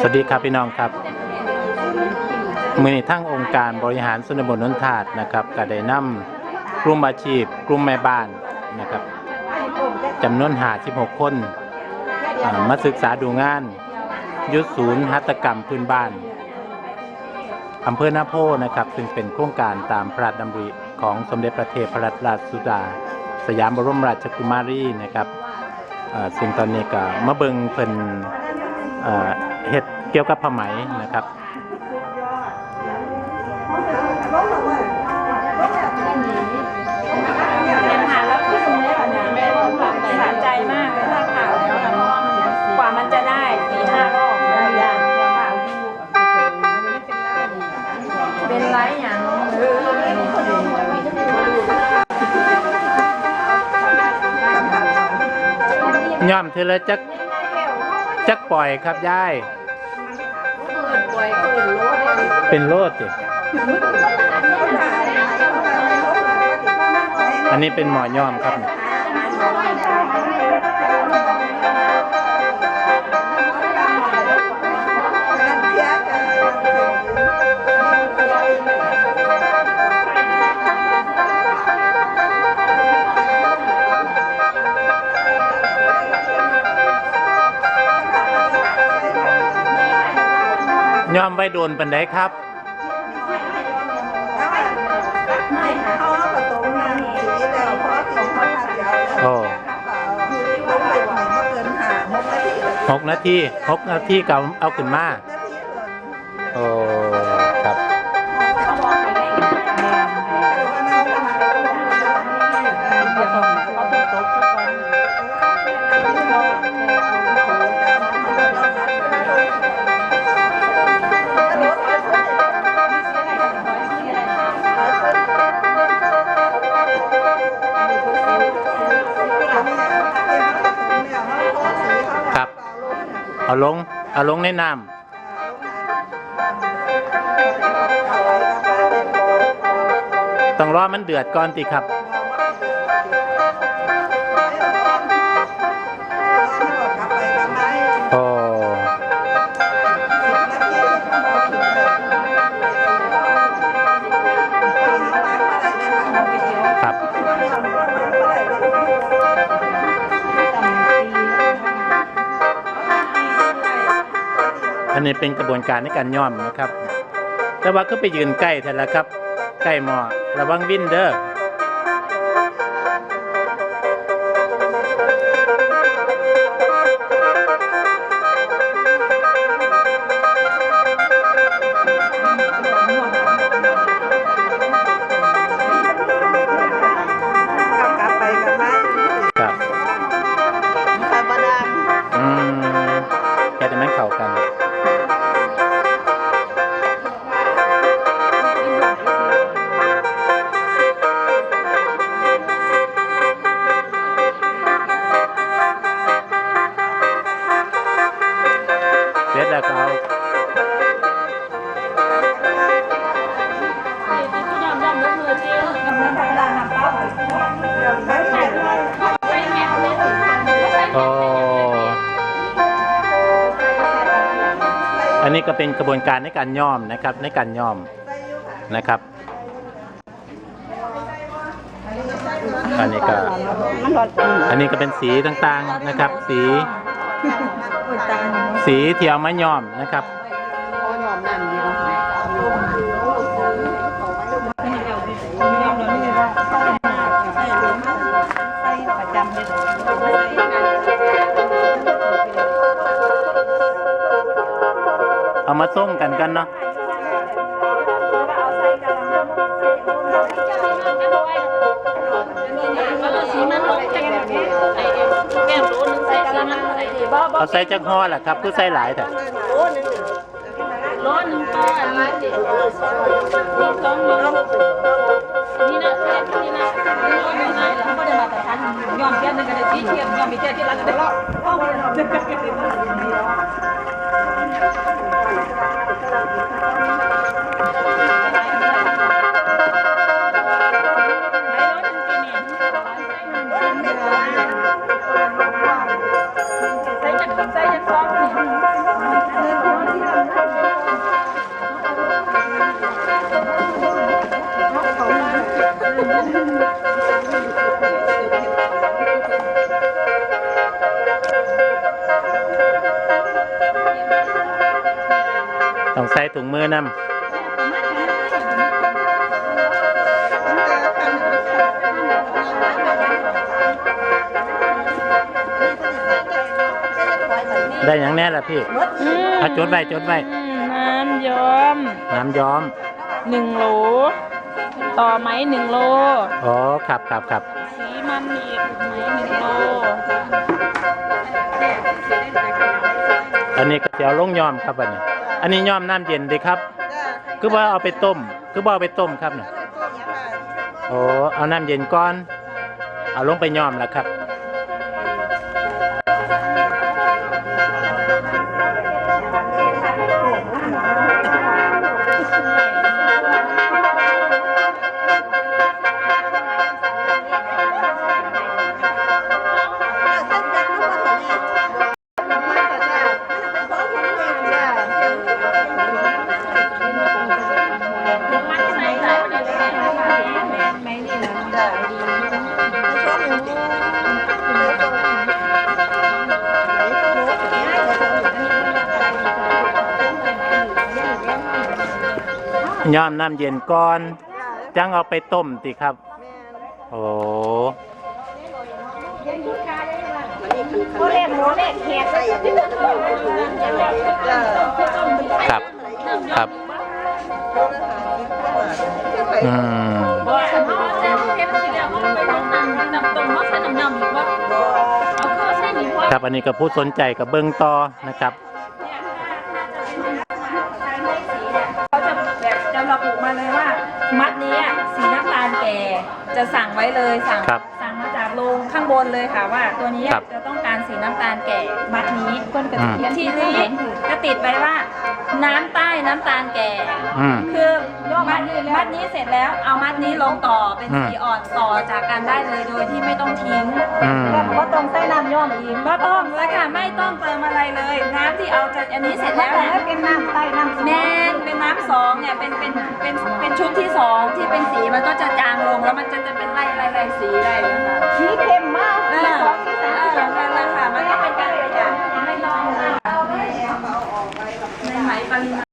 สวัสดีครับพี่น้องครับมือนี้ทั้งองค์การบริหารส่วนตำบลนนทาดนะครับก็ได้นำกลุ่มอาชีพ กลุ่มแม่บ้านนะครับจำนวนหา16 คนอ่ามาศึกษาดูงานยุทธศูนย์หัตถกรรมพื้นบ้านอำเภอนาโพนะครับ ซึ่งเป็นโครงการตามพระราชดำริของสมเด็จพระเทพรัตนราชสุดา สยามบรมราชกุมารีนะครับซึ่งตอนนี้ก็มาเบิงเพิ่น เฮ็ดเกี่ยวกับผ้าไหมนะครับเห็นหาแล้วคือตรงนี้แหละเนี่ยแม่ต้องแบบสะใจมากเลยถ้าข่าวแล้วนะเพราะว่ามันกว่ามันจะได้สี่ห้ารอบได้ยากเป็นไรอย่างเออย่อมเธอละจักจักปล่อยครับยาย เป็นโลดสิอันนี้เป็นหมอย่อมครับ ย่อมไว้โดนปันไดครับโอ้หกนาทีหกนาทีก็เอาขึ้นมา ครับ เอาลง เอาลงในน้ำต้องรอมันเดือดก่อนติครับ อันนี้เป็นกระบวนการในการย้อมนะครับ แต่ว่าก็ไปยืนใกล้แต่ละครับ ใกล้หมอระวังวินเด้อ อ้อันนี้ก็เป็นกระบวนการในการย้อมนะครับ ในการย้อมนะครับอันนี้ก็อันนี้ก็เป็นสีต่างๆนะครับ สี สีเที่เอามาย้อมนะครับ เอาใส่จักห่อแหละครับคือใส่หลายแต่ร้อนหนึ่งปลาอันนี้นี่ต้องนี่นะนี่นะนี่นะเขาก็จะมาแต่ทันยอมเทียนนึงกันเลยที่เทียมยอมมีเทียนที่รักกันแล้วพ่อไถุงมือนำได้อย่างแน่ละพี่อืมอะจดไว้จดไว้อืมน้ำย้อม น้ำย้อมหนึ่งโหล ต่อไหมหนึ่งโลอ๋อครับครับครับสีมันอีกไหมหนึ่งโลอันนี้ก็เดี๋ยวลงย้อมครับอันนี้ อันนี้ย้อมน้ำเย็นดีครับคือว่าเอาไปต้ม คือว่าเอาไปต้มครับเนี่ยโอ้เอาน้ำเย็นก่อน เอาลงไปย้อมแล้วครับ ย้อมน้ำเย็นก่อน จังเอาไปต้มติครับ โอ้โมเลขโมเลขแขกใส่อย่างนี้จ้าครับ ครับอืมบอกฉันว่าเส้นเทปสีเหลืองเขาไปน้ำน้ำน้ำต้มเขาใส่น้ำน้ำหรือว่าเอาเขาใส่หนีเพราะครับอันนี้ก็ผู้สนใจกับเบิ้งต่อนะครับ จะระบุมาเลยว่า มัดนี้อะสีน้ำตาลแก่จะสั่งไว้เลยสั่งครับสั่งมาจากโรงข้างบนเลยค่ะว่า ตัวนี้ครับจะต้องการสีน้ำตาลแก่มัดนี้ก้นกระอืมเทียมทีนี้จะติดไว้ว่า น้ำใต้น้ำตาลแก่ อืม คือมัดมัดนี้เสร็จแล้วเอามัดนี้ลงต่อเป็นอืม สีอ่อนต่อจากกันได้เลยโดยที่ไม่ต้องทิ้ง อืมก็ต้องใส่น้ำย่อมอีกก็ต้องแล้วค่ะไม่ต้องเติมอะไรเลย น้ำที่เอาจากอันนี้เสร็จแล้วเนี่ย เป็นน้ำใต้น้ำแน่นเป็นน้ำ สองเนี่ยเป็นเป็นเป็นเป็นชุดที่สองที่เป็นสีมันก็จะจางลงแล้วมันจะจะเป็นไล่ไล่ไล่สีได้นะคะสีเข้มมากเออเออนั่นแหละค่ะมันก็เป็นการประหยัดไม่ต้องในไหมปริมาณ